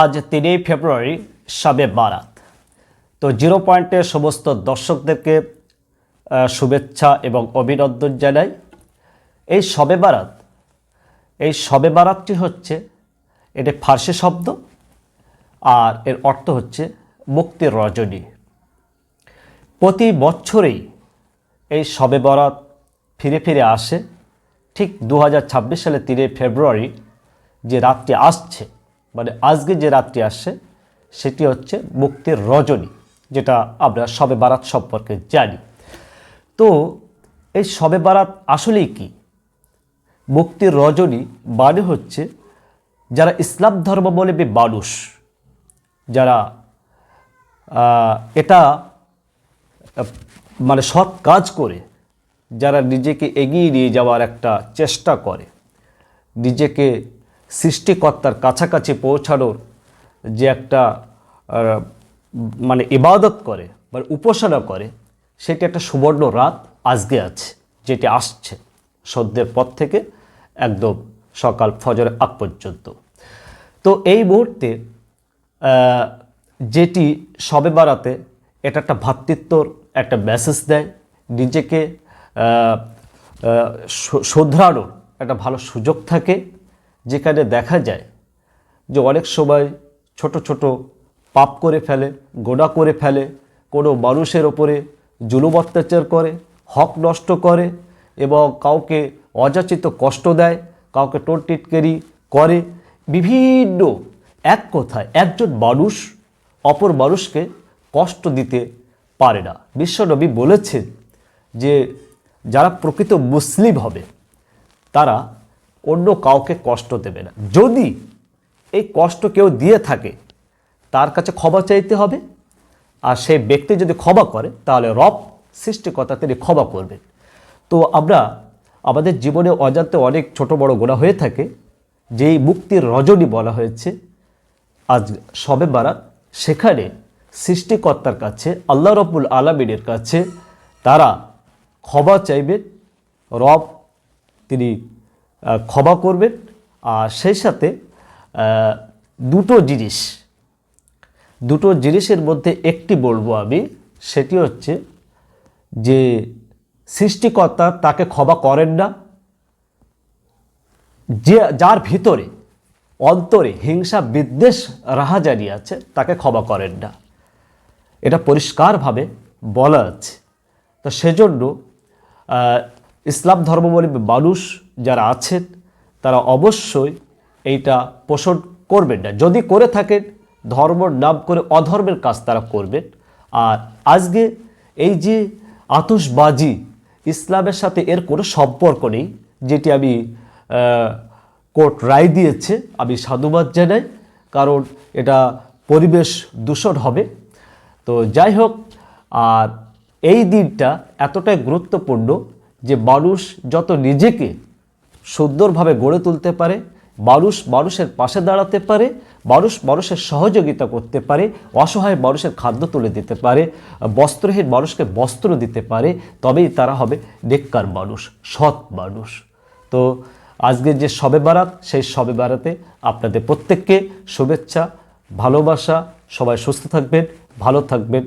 আজ তিনই ফেব্রুয়ারি শবে বারাত। তো জিরো পয়েন্টের সমস্ত দর্শকদেরকে শুভেচ্ছা এবং অভিনন্দন জানাই। এই শবে বারাত, এই শবে বারাতটি হচ্ছে, এটি ফার্সি শব্দ, আর এর অর্থ হচ্ছে মুক্তির রজনী। প্রতি বছরেই এই শবে বরাত ফিরে ফিরে আসে। ঠিক দু হাজার ছাব্বিশ সালে তিনে ফেব্রুয়ারি যে রাতটি আসছে মানে আজকে যে রাতটি আসছে, সেটি হচ্ছে মুক্তির রজনী, যেটা আমরা শবে বারাত সম্পর্কে জানি। তো এই শবে বারাত আসলেই কি? মুক্তির রজনী মানে হচ্ছে যারা ইসলাম ধর্মাবলম্বী মানুষ, যারা এটা মানে সৎ কাজ করে, যারা নিজেকে এগিয়ে নিয়ে যাওয়ার একটা চেষ্টা করে, নিজেকে সৃষ্টিকর্তার কাছাকাছি পৌঁছানোর যে একটা মানে ইবাদত করে মানে উপাসনা করে, সেটি একটা সুবর্ণ রাত আজকে আছে, যেটি আসছে সন্ধ্যের পর থেকে একদম সকাল ফজরের আগ পর্যন্ত। তো এই মুহূর্তে যেটি সবে বারাতে এটা একটা ভ্রাতৃত্বর একটা মেসেজ দেয়, নিজেকে শোধরানোর একটা ভালো সুযোগ থাকে যেখানে দেখা যায় যে অনেক সময় ছোট ছোট পাপ করে ফেলে, গোনা করে ফেলে, কোনো মানুষের ওপরে জুলুম অত্যাচার করে, হক নষ্ট করে এবং কাউকে অযাচিত কষ্ট দেয়, কাউকে টোট টিটকেরি করে। বিভিন্ন এক কথায় একজন মানুষ অপর মানুষকে কষ্ট দিতে পারে না। বিশ্বনবী বলেছেন যে যারা প্রকৃত মুসলিম হবে, তারা অন্য কাউকে কষ্ট দেবে না। যদি এই কষ্ট কেউ দিয়ে থাকে, তার কাছে ক্ষমা চাইতে হবে। আর সেই ব্যক্তি যদি ক্ষমা করে, তাহলে রব, সৃষ্টিকর্তা তিনি ক্ষমা করবেন। তো আমরা আমাদের জীবনে অজান্তে অনেক ছোট বড় গোনা হয়ে থাকে, যেই মুক্তির রজনী বলা হয়েছে। আজ সবে বারাত, সেখানে সৃষ্টিকর্তার কাছে, আল্লাহ রব্বুল আলমিনের কাছে তারা ক্ষমা চাইবেন। রব, তিনি ক্ষমা করবেন। আর সেই সাথে দুটো জিনিস, দুটো জিনিসের মধ্যে একটি বলব আমি, সেটি হচ্ছে যে সৃষ্টিকর্তা তাকে ক্ষমা করেন না। যে, যার ভিতরে, অন্তরে হিংসা, বিদ্বেষ রাহাজারি আছে, তাকে ক্ষমা করেন না। এটা পরিষ্কারভাবে বলা আছে। তো সেজন্য ইসলাম ধর্মাবলম্বী মানুষ যারা আছেন, তারা অবশ্যই এইটা পোষণ করবেন না। যদি করে থাকেন ধর্মর নাম করে অধর্মের কাজ তারা করবেন। আর আজকে এই যে আতশবাজি, ইসলামের সাথে এর কোনো সম্পর্ক নেই, যেটি আমি কোর্ট রায় দিয়েছে, আমি সাধুবাদ জানাই, কারণ এটা পরিবেশ দূষণ হবে। তো যাই হোক, আর এই দিনটা এতটাই গুরুত্বপূর্ণ যে মানুষ যত নিজেকে সুন্দরভাবে গড়ে তুলতে পারে, মানুষ মানুষের পাশে দাঁড়াতে পারে, মানুষ মানুষের সহযোগিতা করতে পারে, অসহায় মানুষের খাদ্য তুলে দিতে পারে, বস্ত্রহীন মানুষকে বস্ত্র দিতে পারে, তবেই তারা হবে নেককার মানুষ, সৎ মানুষ। তো আজকে যে শবে বারাত, সেই শবে বারাতে আপনাদের প্রত্যেককে শুভেচ্ছা, ভালোবাসা, সবাই সুস্থ থাকবেন, ভালো থাকবেন।